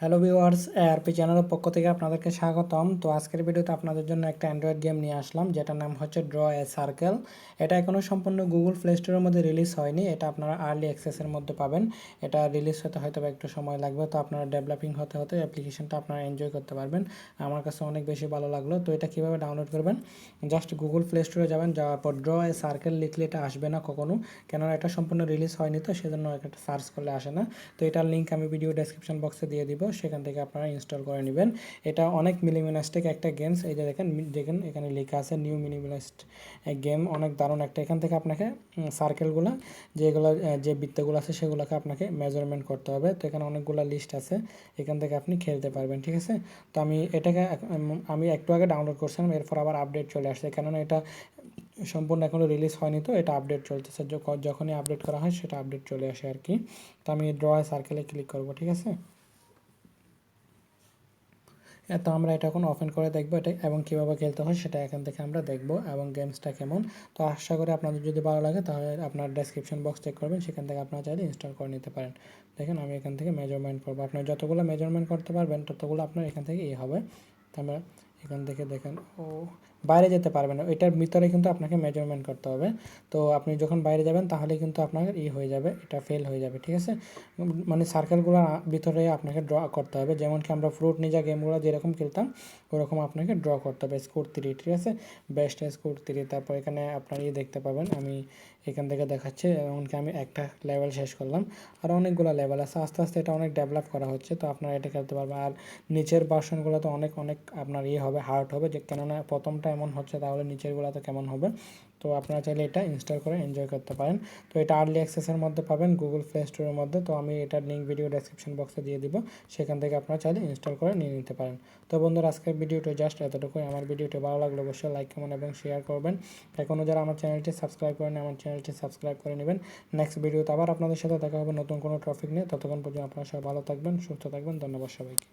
Hello viewers ARP চ্যানেলের পক্ষ থেকে আপনাদেরকে স্বাগতম। তো আজকের ভিডিওতে আপনাদের জন্য একটা অ্যান্ড্রয়েড গেম নিয়ে আসলাম, যেটার নাম হচ্ছে ড্র এ সার্কেল এটা এখনও সম্পূর্ণ গুগল প্লে স্টোরের মধ্যে রিলিজ হয়নি, এটা আপনারা আর্লি অ্যাক্সেসের মধ্যে পাবেন। এটা রিলিজ হতে হয়তো একটু সময় লাগবে, তো আপনারা ডেভেলপিং হতে হতে অ্যাপ্লিকেশনটা আপনারা এনজয় করতে পারবেন। আমার কাছে অনেক বেশি ভালো লাগল, তো এটা কীভাবে ডাউনলোড করবেন? জাস্ট গুগল প্লে স্টোরে যাবেন, যাওয়ার পর ড্র এ সার্কেল লিখলে এটা আসবে না কখনো, কেননা এটা সম্পূর্ণ রিলিজ হয়নি তো, সেজন্য একটা সার্চ করলে আসে না। তো এটার লিঙ্ক আমি ভিডিও ডেসক্রিপশন বক্সে দিয়ে দিব। সেখান থেকে আপনারা ইনস্টল করে নেবেন। এটা অনেক মিনিমিনাস্টিক একটা গেমস এই যে দেখেন দেখেন, এখানে লেখা আছে নিউ মিনিমিনাস্ট গেম অনেক দারুণ একটা। এখান থেকে আপনাকে সার্কেলগুলো যেগুলো যে বৃত্তগুলো আছে, সেগুলোকে আপনাকে মেজারমেন্ট করতে হবে। তো এখানে অনেকগুলো লিস্ট আছে, এখান থেকে আপনি খেলতে পারবেন, ঠিক আছে? তো আমি এটাকে আমি একটু আগে ডাউনলোড করছিলাম, এরপর আবার আপডেট চলে আসছে। কেননা এটা সম্পূর্ণ এখনও রিলিজ হয়নি তো, এটা আপডেট চলতেছে। যখনই আপডেট করা হয়, সেটা আপডেট চলে আসে আর কি। তো আমি ড্র সার্কেলে ক্লিক করব, ঠিক আছে? তো আমরা এটা এখন ওপেন করে দেখব এটা এবং কীভাবে খেলতে হয় সেটা এখান থেকে আমরা দেখব এবং গেমসটা কেমন। তো আশা করি আপনাদের যদি ভালো লাগে তাহলে আপনার ডেসক্রিপশন বক্স চেক করবেন, সেখান থেকে আপনারা চাইলে ইনস্টল করে নিতে পারেন। দেখেন আমি এখান থেকে মেজারমেন্ট করব। আপনার যতগুলো মেজারমেন্ট করতে পারবেন ততগুলো আপনার এখান থেকে এই হবে। তো আমরা এখান থেকে দেখেন, ও বাইরে যেতে পারবেন না। এটার ভিতরে কিন্তু আপনাকে মেজারমেন্ট করতে হবে। তো আপনি যখন বাইরে যাবেন, তাহলে কিন্তু আপনার ই হয়ে যাবে, এটা ফেল হয়ে যাবে, ঠিক আছে? মানে সার্কেলগুলোর ভিতরে আপনাকে ড্র করতে হবে। যেমন কি আমরা ফ্রুট নিজা গেমগুলো যেরকম খেলতাম, ওরকম আপনাকে ড্র করতে হবে। স্কোর থ্রি ঠিক আছে? বেস্ট স্কোর থ্রি তারপর এখানে আপনার ইয়ে দেখতে পাবেন। আমি এখান থেকে দেখাচ্ছে, এমনকি আমি একটা লেভেল শেষ করলাম। আর অনেকগুলো লেভেল আছে। আস্তে আস্তে এটা অনেক ডেভেলপ করা হচ্ছে, তো আপনারা এটা খেলতে পারবেন। আর নিচের বাসনগুলো তো অনেক অনেক আপনার ইয়ে হবে হার্ড হবে, যে কেননা প্রথমটা এমন হচ্ছে, তাহলে নিচের নিচেরগুলো তো কেমন হবে? তো আপনারা চাইলে এটা ইনস্টল করে এনজয় করতে পারেন। তো এটা আর্লি অ্যাক্সেসের মধ্যে পাবেন গুগল প্লে স্টোরের মধ্যে। তো আমি এটার লিঙ্ক ভিডিও ডেসক্রিপশন বক্সে দিয়ে দিব। সেখান থেকে আপনারা চাইলে ইনস্টল করে নিয়ে নিতে পারেন। তো বন্ধুরা, আজকের ভিডিওটা জাস্ট এতটুকুই। আমার ভিডিওটি ভালো লাগলে অবশ্যই লাইক কমেন্ট এবং শেয়ার করবেন। এখনও যারা আমার চ্যানেলটি সাবস্ক্রাইব করেন আমার চ্যানেলটি সাবস্ক্রাইব করে নেবেন। নেক্সট ভিডিওতে আবার আপনাদের সাথে দেখা হবে নতুন কোনো টপিক নিয়ে। ততক্ষণ পর্যন্ত আপনারা সবাই ভালো থাকবেন, সুস্থ থাকবেন। ধন্যবাদ সবাইকে।